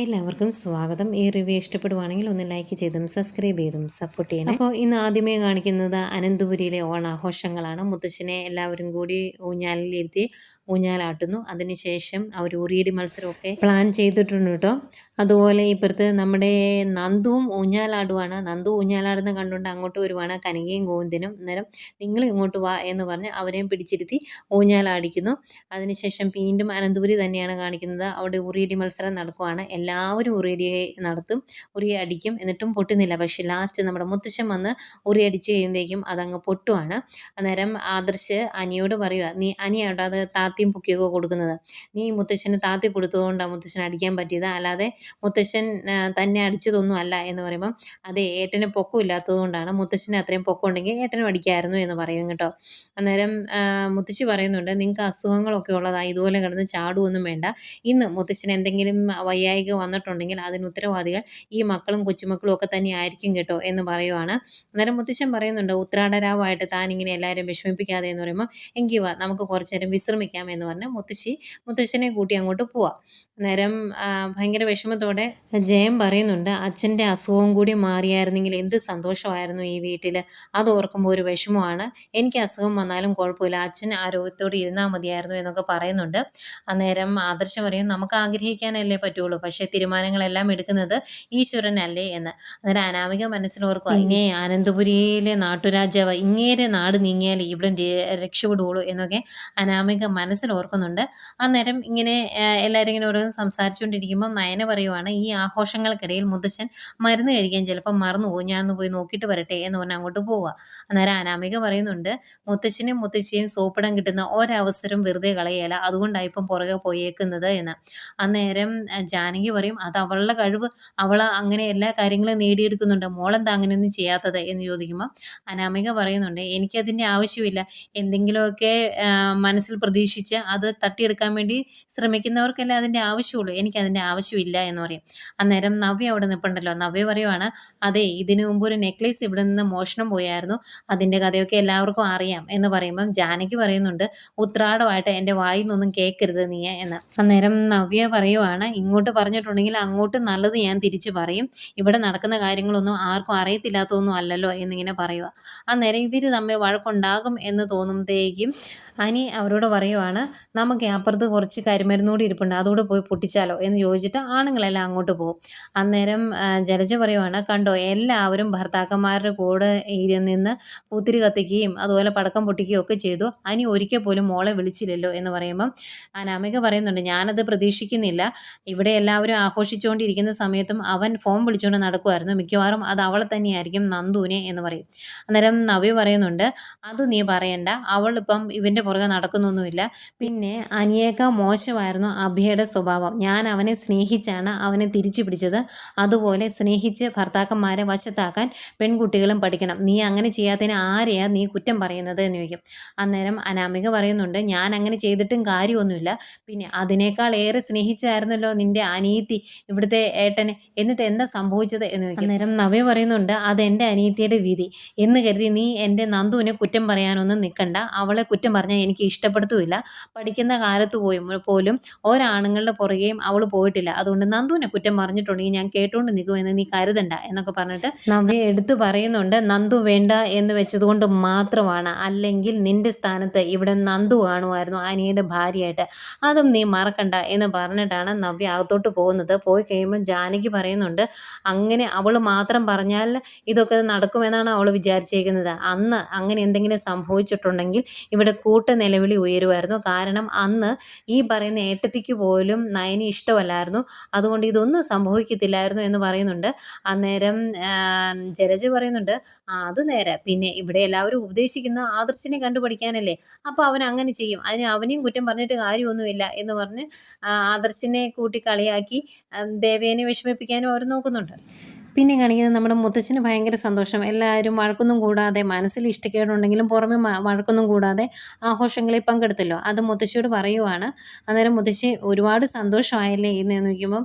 എല്ലാവർക്കും സ്വാഗതം. ഈ റിവ്യൂ ഇഷ്ടപ്പെടുവാണെങ്കിൽ ഒന്ന് ലൈക്ക് ചെയ്തും സബ്സ്ക്രൈബ് ചെയ്തും സപ്പോർട്ട് ചെയ്യണം. അപ്പോൾ ഇന്ന് ആദ്യമേ കാണിക്കുന്നത് അനന്തപുരിയിലെ ഓണാഘോഷങ്ങളാണ്. മുത്തച്ഛനെ എല്ലാവരും കൂടി ഊഞ്ഞാലിലിരുത്തി ഊഞ്ഞാലാട്ടുന്നു. അതിനുശേഷം അവർ ഉറിയടി മത്സരമൊക്കെ പ്ലാൻ ചെയ്തിട്ടുണ്ട് കേട്ടോ. അതുപോലെ ഇപ്പുറത്ത് നമ്മുടെ നന്ദുവും ഊഞ്ഞാലാടുവാണ്. നന്ദു ഊഞ്ഞാലാടുന്ന കണ്ടുകൊണ്ട് അങ്ങോട്ട് വരുവാണ്. കനകയും ഗോവിന്ദനും അന്നേരം നിങ്ങൾ ഇങ്ങോട്ട് വാ എന്ന് പറഞ്ഞ് അവരെയും പിടിച്ചിരുത്തി ഊഞ്ഞാലാടിക്കുന്നു. അതിനുശേഷം വീണ്ടും അനന്തപുരി തന്നെയാണ് കാണിക്കുന്നത്. അവിടെ ഉറിയടി മത്സരം നടക്കുവാണ്. എല്ലാവരും ഉറിയടി നടത്തും ഉറി അടിക്കും. എന്നിട്ടും പൊട്ടുന്നില്ല. പക്ഷെ ലാസ്റ്റ് നമ്മുടെ മുത്തശ്ശൻ വന്ന് ഉറി അടിച്ച് കഴിയുമ്പോഴേക്കും അതങ്ങ് പൊട്ടുവാണ്. അന്നേരം ആദർശ് അനിയോട് പറയുക നീ അനിയാട്ടോ അത് താത്തിയും പൊക്കിയൊക്കെ കൊടുക്കുന്നത്. നീ മുത്തശ്ശന് താത്തി കൊടുത്തതുകൊണ്ടാണ് മുത്തശ്ശൻ അടിക്കാൻ പറ്റിയത്. അല്ലാതെ മുത്തശ്ശൻ തന്നെ അടിച്ചതൊന്നും അല്ല എന്ന് പറയുമ്പം അത് ഏട്ടന് പൊക്കം ഇല്ലാത്തതുകൊണ്ടാണ് മുത്തശ്ശന് അത്രയും പൊക്കം ഉണ്ടെങ്കിൽ ഏട്ടനും അടിക്കായിരുന്നു എന്ന് പറയും കേട്ടോ. അന്നേരം മുത്തശ്ശി പറയുന്നുണ്ട് നിങ്ങൾക്ക് അസുഖങ്ങളൊക്കെ ഉള്ളതാണ് ഇതുപോലെ കിടന്ന് ചാടുവൊന്നും വേണ്ട. ഇന്ന് മുത്തശ്ശന് എന്തെങ്കിലും വയ്യായിക വന്നിട്ടുണ്ടെങ്കിൽ അതിന് ഉത്തരവാദികൾ ഈ മക്കളും കൊച്ചുമക്കളും ഒക്കെ തന്നെ ആയിരിക്കും കേട്ടോ എന്ന് പറയുവാണ്. അന്നേരം മുത്തശ്ശൻ പറയുന്നുണ്ട് ഉത്രാടരാവായിട്ട് താൻ ഇങ്ങനെ എല്ലാവരും വിഷമിപ്പിക്കാതെ എന്ന് പറയുമ്പോൾ എങ്കിൽ നമുക്ക് കുറച്ചേരം വിശ്രമിക്കാം. എന്ന് പറഞ്ഞ് മുത്തശ്ശി മുത്തശ്ശനെ കൂട്ടി അങ്ങോട്ട് പോവാം. അന്നേരം ആ, ഭയങ്കര വിഷമത്തോടെ ജയം പറയുന്നുണ്ട് അച്ഛന്റെ അസുഖവും കൂടി മാറിയായിരുന്നെങ്കിൽ എന്ത് സന്തോഷമായിരുന്നു ഈ വീട്ടിൽ അത് ഓർക്കുമ്പോൾ ഒരു വിഷമമാണ്. എനിക്ക് അസുഖം വന്നാലും കുഴപ്പമില്ല. അച്ഛൻ ആരോഗ്യത്തോടെ ഇരുന്നാൽ മതിയായിരുന്നു എന്നൊക്കെ പറയുന്നുണ്ട്. അന്നേരം ആദർശം പറയും നമുക്ക് ആഗ്രഹിക്കാനല്ലേ പറ്റുള്ളൂ. പക്ഷേ തീരുമാനങ്ങളെല്ലാം എടുക്കുന്നത് ഈശ്വരനല്ലേ എന്ന്. അന്നേരം അനാമിക മനസ്സിലോർക്കും ഇങ്ങനെ അനന്തപുരിയിലെ നാട്ടുരാജാവ്. ഇങ്ങേരെ നാട് നീങ്ങിയാൽ ഇവിടെ രക്ഷപ്പെടുകയുള്ളൂ എന്നൊക്കെ അനാമിക മനസ്സിലോർക്കുന്നുണ്ട് അന്നേരം ഇങ്ങനെ എല്ലാവരും ഇങ്ങനെ ഓരോന്ന് സംസാരിച്ചുകൊണ്ടിരിക്കുമ്പോൾ നയന പറയുവാണ് ഈ ആഘോഷങ്ങൾക്കിടയിൽ മുത്തച്ഛൻ മരുന്ന് കഴിക്കാൻ ചിലപ്പോൾ മറന്നു പോകും ഞാൻ ഒന്ന് പോയി നോക്കിയിട്ട് വരട്ടെ എന്ന് പറഞ്ഞ് അങ്ങോട്ട് പോവുക അന്നേരം അനാമിക പറയുന്നുണ്ട് മുത്തച്ഛനും മുത്തശ്ശിയും സോപ്പിടാൻ കിട്ടുന്ന ഒരവസരം വെറുതെ കളയല അതുകൊണ്ടാണ് ഇപ്പം പുറകെ പോയേക്കുന്നത് എന്ന്. അന്നേരം ജാനകി പറയും അത് അവളുടെ കഴിവ്. അവൾ അങ്ങനെ എല്ലാ കാര്യങ്ങളും നേടിയെടുക്കുന്നുണ്ട്. മോളെന്താ അങ്ങനെയൊന്നും ചെയ്യാത്തത്? എന്ന് ചോദിക്കുമ്പോൾ അനാമിക പറയുന്നുണ്ട് എനിക്കതിന്റെ ആവശ്യമില്ല. എന്തെങ്കിലുമൊക്കെ മനസ്സിൽ പ്രതീക്ഷിച്ച് അത് തട്ടിയെടുക്കാൻ വേണ്ടി ശ്രമിക്കുന്നവർക്കല്ലേ അതിന്റെ ആവശ്യമുള്ളൂ? എനിക്കതിന്റെ ആവശ്യമില്ല എന്ന് പറയും. അന്നേരം നവ്യ അവിടെ നിൽപ്പുണ്ടല്ലോ നവ്യ പറയുവാണ് അതെ ഇതിനു മുമ്പ് ഒരു നെക്ലേസ് ഇവിടെ നിന്ന് മോഷണം പോയായിരുന്നു. അതിന്റെ കഥയൊക്കെ എല്ലാവർക്കും അറിയാം എന്ന് പറയുമ്പം ജാനകി പറയുന്നുണ്ട് ഉത്രാടമായിട്ട് എന്റെ വായിൽ നിന്നൊന്നും കേൾക്കരുത് നീ എന്ന്. അന്നേരം നവ്യ പറയുവാണ് ഇങ്ങോട്ട് പറഞ്ഞിട്ടുണ്ടെങ്കിൽ അങ്ങോട്ട് നല്ലത് ഞാൻ തിരിച്ചു പറയും. ഇവിടെ നടക്കുന്ന കാര്യങ്ങളൊന്നും ആർക്കും അറിയത്തില്ലാത്തതൊന്നും അല്ലല്ലോ എന്നിങ്ങനെ പറയുക അന്നേരം ഇവർ തമ്മിൽ വഴക്കുണ്ടാകും എന്ന് തോന്നുമ്പോഴത്തേക്കും അനി അവരോട് പറയുവാണ് നമുക്ക് അപ്പുറത്ത് കുറച്ച് കരിമരുന്നൂടി ഇരിപ്പുണ്ട് അതുകൂടെ പോയി പൊട്ടിച്ചാലോ? എന്ന് ചോദിച്ചിട്ട് ആണുങ്ങളെല്ലാം അങ്ങോട്ട് പോകും. അന്നേരം ജലജ പറയുവാണ് കണ്ടോ എല്ലാവരും ഭർത്താക്കന്മാരുടെ കൂടെ നിന്ന് പൂത്തിരി കത്തിക്കുകയും അതുപോലെ പടക്കം പൊട്ടിക്കുകയും ഒക്കെ ചെയ്തു. അനി ഒരിക്കൽ പോലും മോളെ വിളിച്ചില്ലല്ലോ എന്ന് പറയുമ്പം അനാമിക പറയുന്നുണ്ട് ഞാനത് പ്രതീക്ഷിക്കുന്നില്ല. ഇവിടെ എല്ലാവരും ആഘോഷിച്ചുകൊണ്ടിരിക്കുന്ന സമയത്തും അവൻ ഫോൺ വിളിച്ചുകൊണ്ട് നടക്കുമായിരുന്നു മിക്കവാറും അത് അവളെ തന്നെയായിരിക്കും നന്ദുവിനെ എന്ന് പറയും. അന്നേരം നവി പറയുന്നുണ്ട് അത് നീ പറയണ്ട. അവളിപ്പം ഇവന്റെ പുറകെ നടക്കുന്നൊന്നുമില്ല. പിന്നെ അനിയേക്കാൾ മോശമായിരുന്നു അഭിയുടെ സ്വഭാവം. ഞാൻ അവനെ സ്നേഹിച്ചാണ് അവനെ തിരിച്ചു പിടിച്ചത്. അതുപോലെ സ്നേഹിച്ച് ഭർത്താക്കന്മാരെ വശത്താക്കാൻ പെൺകുട്ടികളും പഠിക്കണം. നീ അങ്ങനെ ചെയ്യാത്തതിന് ആരെയാ നീ കുറ്റം പറയുന്നത് എന്ന് ചോദിക്കും. അന്നേരം അനാമിക പറയുന്നുണ്ട് ഞാൻ അങ്ങനെ ചെയ്തിട്ടും കാര്യമൊന്നുമില്ല. പിന്നെ അതിനേക്കാൾ ഏറെ സ്നേഹിച്ചായിരുന്നല്ലോ നിന്റെ അനീതി ഇവിടുത്തെ ഏട്ടനെ. എന്നിട്ട് എന്താ സംഭവിച്ചത്? എന്ന് ചോദിക്കും. അന്നേരം നവ്യ പറയുന്നുണ്ട് അത് എന്റെ അനീതിയുടെ വിധി. എന്ന് കരുതി നീ എന്റെ നന്ദുവിനെ കുറ്റം പറയാനൊന്നും നിൽക്കണ്ട. അവളെ കുറ്റം പറഞ്ഞാൽ എനിക്ക് ഇഷ്ടപ്പെടുത്തുമില്ല പഠിക്കുന്ന കാലത്ത് പോയി പോലും ഒരാണുങ്ങളുടെ പുറകെയും അവൾ പോയിട്ടില്ല. അതുകൊണ്ട് നന്ദുവിനെ കുറ്റം പറഞ്ഞിട്ടുണ്ടെങ്കിൽ ഞാൻ കേട്ടുകൊണ്ട് നിൽക്കുമെന്ന് നീ കരുതണ്ട എന്നൊക്കെ പറഞ്ഞിട്ട് നവ്യ എടുത്തു പറയുന്നുണ്ട്. നന്ദു വേണ്ട എന്ന് വെച്ചതുകൊണ്ട് മാത്രമാണ്. അല്ലെങ്കിൽ നിന്റെ സ്ഥാനത്ത് ഇവിടെ നന്ദു കാണുമായിരുന്നു അനിയുടെ ഭാര്യയായിട്ട്. അതും നീ മറക്കണ്ട എന്ന് പറഞ്ഞിട്ടാണ് നവ്യ അകത്തോട്ട് പോകുന്നത്. പോയി കഴിയുമ്പോൾ ജാനകി പറയുന്നുണ്ട് അങ്ങനെ അവൾ മാത്രം പറഞ്ഞാൽ ഇതൊക്കെ നടക്കുമെന്നാണ് അവൾ വിചാരിച്ചേക്കുന്നത്. അന്ന് അങ്ങനെ എന്തെങ്കിലും സംഭവിച്ചിട്ടുണ്ടെങ്കിൽ ഇവിടെ കൂട്ട നിലവിളി ഉയരുമായിരുന്നു കാരണം അന്ന് ഈ പറയുന്ന ഏട്ടത്തിക്ക് പോലും നയനി ഇഷ്ടമല്ലായിരുന്നു. അതുകൊണ്ട് ഇതൊന്നും സംഭവിക്കത്തില്ലായിരുന്നു എന്ന് പറയുന്നുണ്ട്. അന്നേരം ജലജ പറയുന്നുണ്ട് "ആ, അത് നേരെ. പിന്നെ ഇവിടെ എല്ലാവരും ഉപദേശിക്കുന്ന ആദർശിനെ കണ്ടുപഠിക്കാനല്ലേ. അപ്പോൾ അവൻ അങ്ങനെ ചെയ്യും. അതിന് അവനെയും കുറ്റം പറഞ്ഞിട്ട് കാര്യമൊന്നുമില്ല എന്ന് പറഞ്ഞ് ആദർശിനെ കൂട്ടി കളിയാക്കി ദേവേനെ വിഷമിപ്പിക്കാനും അവർ നോക്കുന്നുണ്ട്. പിന്നെ കാണിക്കുന്നത് നമ്മുടെ മുത്തശ്ശന് ഭയങ്കര സന്തോഷം. എല്ലാവരും വഴക്കൊന്നും കൂടാതെ മനസ്സിൽ ഇഷ്ടക്കേടുണ്ടെങ്കിലും പുറമെ വഴക്കൊന്നും കൂടാതെ ആഘോഷങ്ങളിൽ പങ്കെടുത്തല്ലോ. അത് മുത്തശ്ശിയോട് പറയുവാണ്. അന്നേരം മുത്തശ്ശി ഒരുപാട് സന്തോഷമായല്ലേ ഇന്ന് നോക്കുമ്പം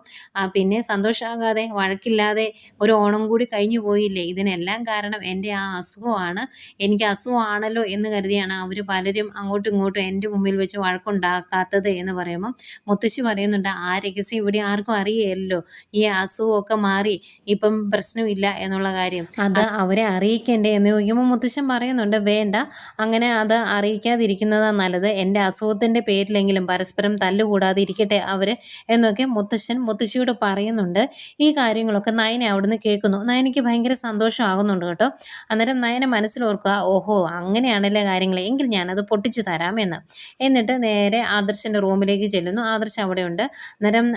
പിന്നെ സന്തോഷമാകാതെ വഴക്കില്ലാതെ ഒരു ഓണം കൂടി കഴിഞ്ഞു പോയില്ലേ? ഇതിനെല്ലാം കാരണം എന്റെ ആ അസുഖമാണ്. എനിക്ക് അസുഖമാണല്ലോ എന്ന് കരുതിയാണ് അവർ പലരും അങ്ങോട്ടും ഇങ്ങോട്ടും എന്റെ മുമ്പിൽ വെച്ച് വഴക്കുണ്ടാക്കാത്തത് എന്ന് പറയുമ്പം മുത്തശ്ശി പറയുന്നുണ്ട് ആ രഹസ്യം ഇവിടെ ആർക്കും അറിയില്ലല്ലോ. ഈ അസുഖമൊക്കെ മാറി. ഇപ്പം പ്രശ്നമില്ല എന്നുള്ള കാര്യം. അത് അവരെ അറിയിക്കണ്ടേ എന്ന് ചോദിക്കുമ്പോൾ മുത്തശ്ശൻ പറയുന്നുണ്ട് വേണ്ട അങ്ങനെ അത് അറിയിക്കാതിരിക്കുന്നതാണ് നല്ലത്. എന്റെ അസുഖത്തിന്റെ പേരിലെങ്കിലും പരസ്പരം തല്ലുകൂടാതെ ഇരിക്കട്ടെ അവർ എന്നൊക്കെ മുത്തശ്ശൻ മുത്തശ്ശിയോട് പറയുന്നുണ്ട്. ഈ കാര്യങ്ങളൊക്കെ നയനെ അവിടുന്ന് കേൾക്കുന്നു. നയനയ്ക്ക് ഭയങ്കര സന്തോഷമാകുന്നുണ്ട് കേട്ടോ. അന്നേരം നയനെ മനസ്സിലോർക്കുക ഓഹോ അങ്ങനെയാണല്ലേ കാര്യങ്ങൾ എങ്കിൽ ഞാനത് പൊട്ടിച്ചു തരാമെന്ന്. എന്നിട്ട് നേരെ ആദർശന്റെ റൂമിലേക്ക് ചെല്ലുന്നു. ആദർശ് അവിടെയുണ്ട്. അന്നേരം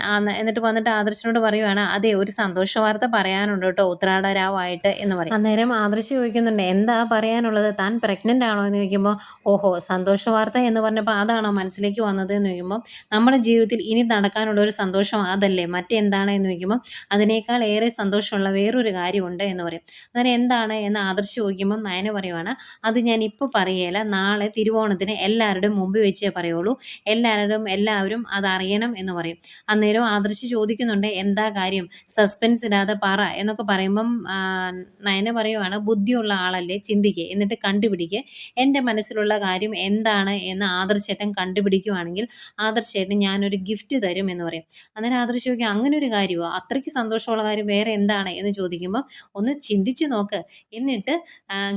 എന്നിട്ട് വന്നിട്ട് ആദർശനോട് പറയുവാണ് അതെ ഒരു സന്തോഷ വാർത്ത പറയാനുണ്ട് കേട്ടോ ഉത്രാട രാവായിട്ട് എന്ന് പറയും. അന്നേരം ആദർശ് ചോദിക്കുന്നുണ്ട് എന്താ പറയാനുള്ളത്? താൻ പ്രഗ്നന്റ് ആണോ എന്ന് ചോദിക്കുമ്പോൾ ഓഹോ സന്തോഷ വാർത്ത എന്ന് പറഞ്ഞപ്പോൾ അതാണോ മനസ്സിലേക്ക് വന്നത് എന്ന് ചോദിക്കുമ്പോൾ നമ്മുടെ ജീവിതത്തിൽ ഇനി നടക്കാനുള്ള ഒരു സന്തോഷം അതല്ലേ? മറ്റെന്താണ് എന്ന് ചോദിക്കുമ്പോൾ അതിനേക്കാൾ ഏറെ സന്തോഷമുള്ള വേറൊരു കാര്യമുണ്ട് എന്ന് പറയും. അന്നേരം എന്താണ് എന്ന് ആദർശ് ചോദിക്കുമ്പോൾ നയന പറയുവാണ് അത് ഞാൻ ഇപ്പോൾ പറയേല നാളെ തിരുവോണത്തിന് എല്ലാവരുടെയും മുമ്പ് വെച്ചേ പറയുള്ളൂ. എല്ലാവരും എല്ലാവരും അത് അറിയണം എന്ന് പറയും. അന്നേരം ആദർശ് ചോദിക്കുന്നുണ്ട് എന്താ കാര്യം? സസ്പെൻസ് ഇല്ലാതെ പറ എന്നൊക്കെ പറയുമ്പം നയന പറയുവാണ് ബുദ്ധിയുള്ള ആളല്ലേ ചിന്തിക്കുക എന്നിട്ട് കണ്ടുപിടിക്കുക എന്റെ മനസ്സിലുള്ള കാര്യം എന്താണ് എന്ന് ആദർശേട്ടൻ കണ്ടുപിടിക്കുവാണെങ്കിൽ ആദർശേട്ടൻ ഞാനൊരു ഗിഫ്റ്റ് തരും എന്ന് പറയും. അന്നേരം ആദർശ് ചോദിക്കുക അങ്ങനെ ഒരു കാര്യമോ? അത്രയ്ക്ക് സന്തോഷമുള്ള കാര്യം വേറെ എന്താണ്? എന്ന് ചോദിക്കുമ്പോൾ ഒന്ന് ചിന്തിച്ചു നോക്ക്. എന്നിട്ട്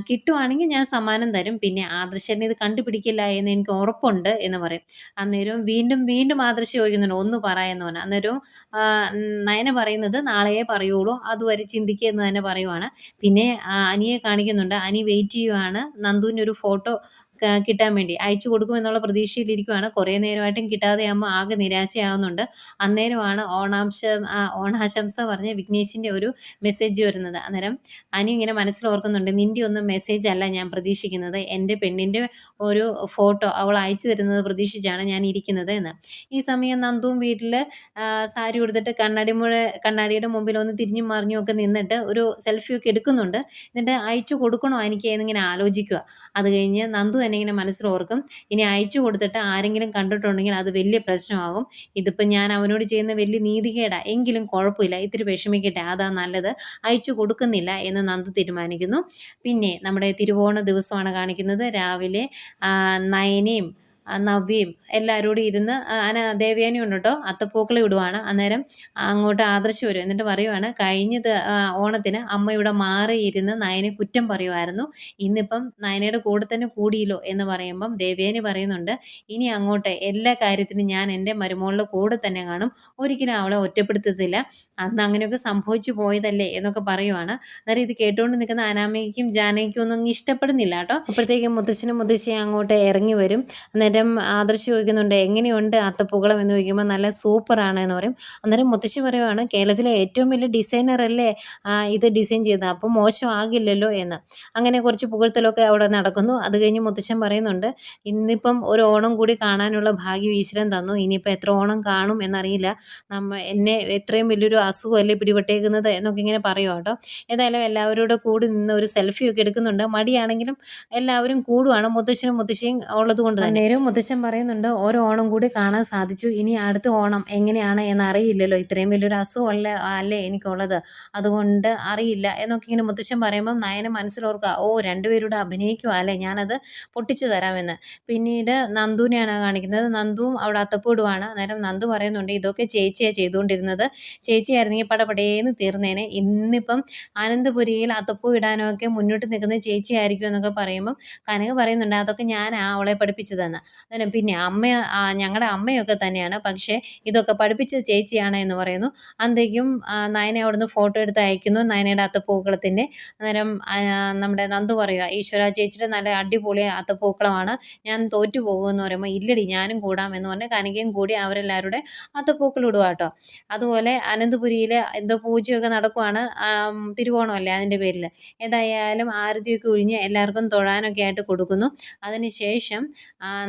കിട്ടുവാണെങ്കിൽ ഞാൻ സമ്മാനം തരും. പിന്നെ ആദർശേട്ടൻ ഇത് കണ്ടുപിടിക്കില്ല എന്ന് എനിക്ക് ഉറപ്പുണ്ട് എന്ന് പറയും. അന്നേരവും വീണ്ടും വീണ്ടും ആദർശ് ചോദിക്കുന്നുണ്ട് ഒന്ന് പറ എന്ന് പറഞ്ഞു. അന്നേരവും നയന പറയുന്നത് നാളെയേ പറയുള്ളൂ. അതുവരെ ചിന്തിക്കുക എന്ന് തന്നെ പറയുവാണ്. പിന്നെ അനിയെ കാണിക്കുന്നുണ്ട്. അനി വെയിറ്റ് ചെയ്യുവാണ്. നന്ദുവിന്റെ ഒരു ഫോട്ടോ കിട്ടാൻ വേണ്ടി. അയച്ചു കൊടുക്കുമെന്നുള്ള പ്രതീക്ഷയിലിരിക്കുവാണ്. കുറേ നേരമായിട്ടും കിട്ടാതെയാകുമ്പോൾ ആകെ നിരാശയാവുന്നുണ്ട്. അന്നേരമാണ് ഓണാംശ ഓണാശംസ പറഞ്ഞ് വിഘ്നേഷിന്റെ ഒരു മെസ്സേജ് വരുന്നത്. അന്നേരം അനി ഇങ്ങനെ മനസ്സിൽ ഓർക്കുന്നുണ്ട് നിന്റെ ഒന്നും മെസ്സേജ് അല്ല ഞാൻ പ്രതീക്ഷിക്കുന്നത്. എന്റെ പെണ്ണിന്റെ ഒരു ഫോട്ടോ അവൾ അയച്ചു തരുന്നത് പ്രതീക്ഷിച്ചാണ് ഞാൻ ഇരിക്കുന്നത് എന്ന്. ഈ സമയം നന്ദുവും വീട്ടിൽ സാരി കൊടുത്തിട്ട് കണ്ണാടി മുഴ കണ്ണാടിയുടെ മുമ്പിൽ ഒന്ന് തിരിഞ്ഞും മറിഞ്ഞും ഒക്കെ നിന്നിട്ട് ഒരു സെൽഫിയൊക്കെ എടുക്കുന്നുണ്ട്. എന്നിട്ട് അയച്ചു കൊടുക്കണോ എനിക്ക് എന്നിങ്ങനെ ആലോചിക്കുക അത് കഴിഞ്ഞ് നന്ദു തന്നെ ഇങ്ങനെ മനസ്സിലോർക്കും ഇനി അയച്ചു കൊടുത്തിട്ട് ആരെങ്കിലും കണ്ടിട്ടുണ്ടെങ്കിൽ അത് വലിയ പ്രശ്നമാകും. ഇതിപ്പോൾ ഞാൻ അവനോട് ചെയ്യുന്ന വലിയ നീതികേടാ. എങ്കിലും കുഴപ്പമില്ല. ഇത്തിരി വിഷമിക്കട്ടെ. അതാ നല്ലത്. അയച്ചു കൊടുക്കുന്നില്ല എന്ന് നന്ദു തീരുമാനിക്കുന്നു. പിന്നെ നമ്മുടെ തിരുവോണ ദിവസമാണ് കാണിക്കുന്നത്. രാവിലെ നയനയും നവ്യയും എല്ലാവരോടും ഇരുന്ന് അന ദേവയാനി ഉണ്ട് കേട്ടോ അത്തപ്പൂക്കൾ ഇടുവാണ് അന്നേരം അങ്ങോട്ട് ആദർശ് വരും. എന്നിട്ട് പറയുവാണ് കഴിഞ്ഞത് ഓണത്തിന് അമ്മ ഇവിടെ മാറിയിരുന്ന് നയനെ കുറ്റം പറയുമായിരുന്നു ഇന്നിപ്പം നയനയുടെ കൂടെ തന്നെ കൂടിയില്ലോ എന്ന് പറയുമ്പം ദേവയാനി പറയുന്നുണ്ട് ഇനി അങ്ങോട്ട് എല്ലാ കാര്യത്തിനും ഞാൻ എന്റെ മരുമോളുടെ കൂടെ തന്നെ കാണും. ഒരിക്കലും അവളെ ഒറ്റപ്പെടുത്തത്തില്ല. അന്ന് അങ്ങനെയൊക്കെ സംഭവിച്ചു പോയതല്ലേ എന്നൊക്കെ പറയുവാണ്. അന്നേരം ഇത് കേട്ടുകൊണ്ട് നിൽക്കുന്ന അനാമയ്ക്കും ജാനകിക്കും ഒന്നും ഇഷ്ടപ്പെടുന്നില്ല കേട്ടോ. അപ്പോഴത്തേക്കും മുത്തച്ഛനും മുത്തശ്ശിയും അങ്ങോട്ട് ഇറങ്ങി വരും. എന്നിട്ട് അന്നേരം ആദർശ് ചോദിക്കുന്നുണ്ട് എങ്ങനെയുണ്ട് അത്തപ്പൂക്കളം എന്ന് ചോദിക്കുമ്പോൾ നല്ല സൂപ്പറാണ് എന്ന് പറയും. അന്നേരം മുത്തശ്ശി പറയുവാണ് കേരളത്തിലെ ഏറ്റവും വലിയ ഡിസൈനർ അല്ലേ ഇത് ഡിസൈൻ ചെയ്ത അപ്പോൾ മോശമാകില്ലല്ലോ എന്ന്. അങ്ങനെ കുറച്ച് പുകഴ്ത്തലൊക്കെ അവിടെ നടക്കുന്നു. അത് കഴിഞ്ഞ് മുത്തശ്ശൻ പറയുന്നുണ്ട് ഇന്നിപ്പം ഒരു ഓണം കൂടി കാണാനുള്ള ഭാഗ്യം ഈശ്വരൻ തന്നു. ഇനിയിപ്പോൾ എത്ര ഓണം കാണും എന്നറിയില്ല. നമ്മ എന്നെ എത്രയും വലിയൊരു അസുഖമല്ലേ പിടിപെട്ടേക്കുന്നത് എന്നൊക്കെ ഇങ്ങനെ പറയുക കേട്ടോ. ഏതായാലും എല്ലാവരോടും കൂടി നിന്ന് ഒരു സെൽഫി ഒക്കെ എടുക്കുന്നുണ്ട്. മടിയാണെങ്കിലും എല്ലാവരും കൂടുവാണ്. മുത്തശ്ശനും മുത്തശ്ശിയും ഉള്ളത് കൊണ്ട് തന്നെ മുത്തശ്ശൻ പറയുന്നുണ്ട് ഓരോ ഓണം കൂടി കാണാൻ സാധിച്ചു. ഇനി അടുത്ത ഓണം എങ്ങനെയാണ് എന്ന് അറിയില്ലല്ലോ ഇത്രയും വലിയൊരു അസുഖമല്ല അല്ലേ എനിക്കുള്ളത്? അതുകൊണ്ട് അറിയില്ല. എന്നൊക്കെ ഇങ്ങനെ മുത്തശ്ശൻ പറയുമ്പം നയന മനസ്സിലോർക്കുക ഓ രണ്ടുപേരുടെ അഭിനയിക്കുക അല്ലേ? ഞാനത് പൊട്ടിച്ചു തരാമെന്ന്. പിന്നീട് നന്ദുവിനെയാണ് കാണിക്കുന്നത്. നന്ദുവും അവിടെ അത്തപ്പൂടുവാണ്. നേരം നന്ദു പറയുന്നുണ്ട് ഇതൊക്കെ ചേച്ചിയാണ് ചെയ്തുകൊണ്ടിരുന്നത്. ചേച്ചിയായിരുന്നെങ്കിൽ പടപടേന്ന് തീർന്നേനെ. ഇന്നിപ്പം ആനന്ദപുരിയിൽ അത്തപ്പൂ ഇടാനൊക്കെ മുന്നോട്ട് നിൽക്കുന്ന ചേച്ചിയായിരിക്കും എന്നൊക്കെ പറയുമ്പം കനക പറയുന്നുണ്ട് അതൊക്കെ ഞാൻ ആ അവളെ പഠിപ്പിച്ചതെന്ന്. അതിന് പിന്നെ അമ്മ ഞങ്ങളുടെ അമ്മയൊക്കെ തന്നെയാണ്. പക്ഷേ ഇതൊക്കെ പഠിപ്പിച്ച ചേച്ചിയാണ് എന്ന് പറയുന്നു. അന്തേക്കും നയനെ അവിടുന്ന് ഫോട്ടോ എടുത്ത് അയക്കുന്നു. നയനയുടെ അത്തപ്പൂക്കളത്തിന്റെ അന്നേരം നമ്മുടെ നന്ദു പറയുക ഈശ്വര ചേച്ചിയുടെ നല്ല അടിപൊളി അത്തപ്പൂക്കളമാണ് ഞാൻ തോറ്റു പോകുമെന്ന് പറയുമ്പോൾ ഇല്ലടി ഞാനും കൂടാം എന്ന് പറഞ്ഞ് കനകയും കൂടി അവരെല്ലാവരുടെ അത്തപ്പൂക്കൾ ഇടുക കേട്ടോ. അതുപോലെ അനന്തപുരിയിൽ എന്തോ പൂജയൊക്കെ നടക്കുവാണ് തിരുവോണമല്ലേ അതിന്റെ പേരിൽ. ഏതായാലും ആരതിയൊക്കെ ഒഴിഞ്ഞ് എല്ലാവർക്കും തൊഴാനൊക്കെ ആയിട്ട് കൊടുക്കുന്നു. അതിന് ശേഷം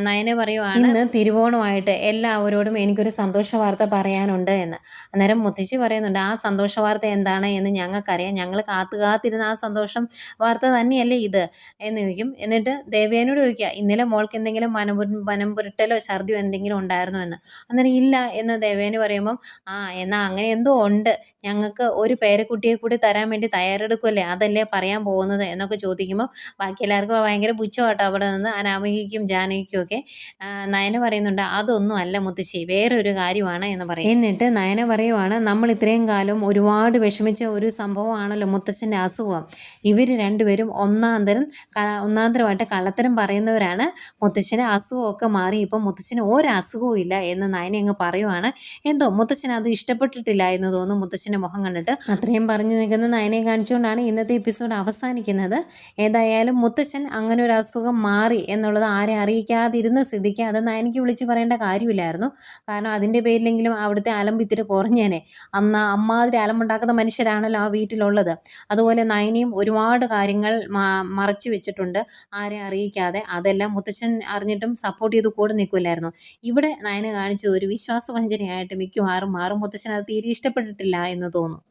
നയനെ പറയുവാണ്. ഇന്ന് തിരുവോണമായിട്ട് എല്ലാവരോടും എനിക്കൊരു സന്തോഷ വാർത്ത പറയാനുണ്ട് എന്ന്. അന്നേരം മുത്തശ്ശി പറയുന്നുണ്ട് ആ സന്തോഷ വാർത്ത എന്താണ് എന്ന് ഞങ്ങൾക്കറിയാം. ഞങ്ങൾ കാത്തു കാത്തിരുന്ന ആ സന്തോഷം വാർത്ത തന്നെയല്ലേ ഇത്? എന്ന് ചോദിക്കും. എന്നിട്ട് ദേവേനോട് ചോദിക്കുക ഇന്നലെ മോൾക്ക് എന്തെങ്കിലും മനപുര മനംപുരട്ടലോ ഛർദിയോ എന്തെങ്കിലും ഉണ്ടായിരുന്നോ എന്ന്? അന്നേരം ഇല്ല എന്ന് ദേവേന് പറയുമ്പം ആ എന്നാൽ അങ്ങനെ എന്തോ ഉണ്ട്. ഞങ്ങൾക്ക് ഒരു പേരക്കുട്ടിയെ കൂടി തരാൻ വേണ്ടി തയ്യാറെടുക്കുമല്ലേ അതല്ലേ പറയാൻ പോകുന്നത്? എന്നൊക്കെ ചോദിക്കുമ്പോൾ ബാക്കി എല്ലാവർക്കും ഭയങ്കര പുച്ഛമാട്ടോ അവിടെ നിന്ന് അനാമികയ്ക്കും ജാനകിക്കും ഒക്കെ. നയന പറയുന്നുണ്ട് അതൊന്നും അല്ല മുത്തശ്ശി വേറൊരു കാര്യമാണ് എന്ന് പറയും. എന്നിട്ട് നയന പറയുവാണ് നമ്മൾ ഇത്രയും കാലം ഒരുപാട് വിഷമിച്ച ഒരു സംഭവമാണല്ലോ മുത്തശ്ശന്റെ അസുഖം. ഇവർ രണ്ടുപേരും ഒന്നാന്തരം ഒന്നാന്തരമായിട്ട് കള്ളത്തരം പറയുന്നവരാണ്. മുത്തശ്ശന് അസുഖമൊക്കെ മാറി ഇപ്പം മുത്തശ്ശന് ഒരസുഖവും ഇല്ല എന്ന് നയന അങ്ങ് പറയുവാണ്. എന്തോ മുത്തശ്ശൻ അത് ഇഷ്ടപ്പെട്ടിട്ടില്ല എന്ന് തോന്നുന്നു മുത്തശ്ശന്റെ മുഖം കണ്ടിട്ട്. അത്രയും പറഞ്ഞു നിൽക്കുന്ന നയനെ കാണിച്ചുകൊണ്ടാണ് ഇന്നത്തെ എപ്പിസോഡ് അവസാനിക്കുന്നത്. ഏതായാലും മുത്തശ്ശൻ അങ്ങനെ ഒരു അസുഖം മാറി എന്നുള്ളത് ആരെ അറിയിക്കാതിരുന്ന സ്ഥിതിക്ക് അത് നയനിക്ക് വിളിച്ച് പറയേണ്ട കാര്യമില്ലായിരുന്നു. കാരണം അതിന്റെ പേരിലെങ്കിലും അവിടുത്തെ അലമ്പ് ഇത്തിരി കുറഞ്ഞേനെ. അന്ന് അമ്മാതിരി അലമ്പുണ്ടാക്കുന്ന മനുഷ്യരാണല്ലോ ആ വീട്ടിലുള്ളത്. അതുപോലെ നയനിയും ഒരുപാട് കാര്യങ്ങൾ മറച്ചു വെച്ചിട്ടുണ്ട് ആരെ അറിയിക്കാതെ. അതെല്ലാം മുത്തച്ഛൻ അറിഞ്ഞിട്ടും സപ്പോർട്ട് ചെയ്ത് കൂടെ നിൽക്കില്ലായിരുന്നു. ഇവിടെ നയന കാണിച്ചത് ഒരു വിശ്വാസവഞ്ചനയായിട്ട് മിക്കവാറും മാറും. മുത്തച്ഛൻ അത് തീരെ ഇഷ്ടപ്പെട്ടിട്ടില്ല എന്ന് തോന്നുന്നു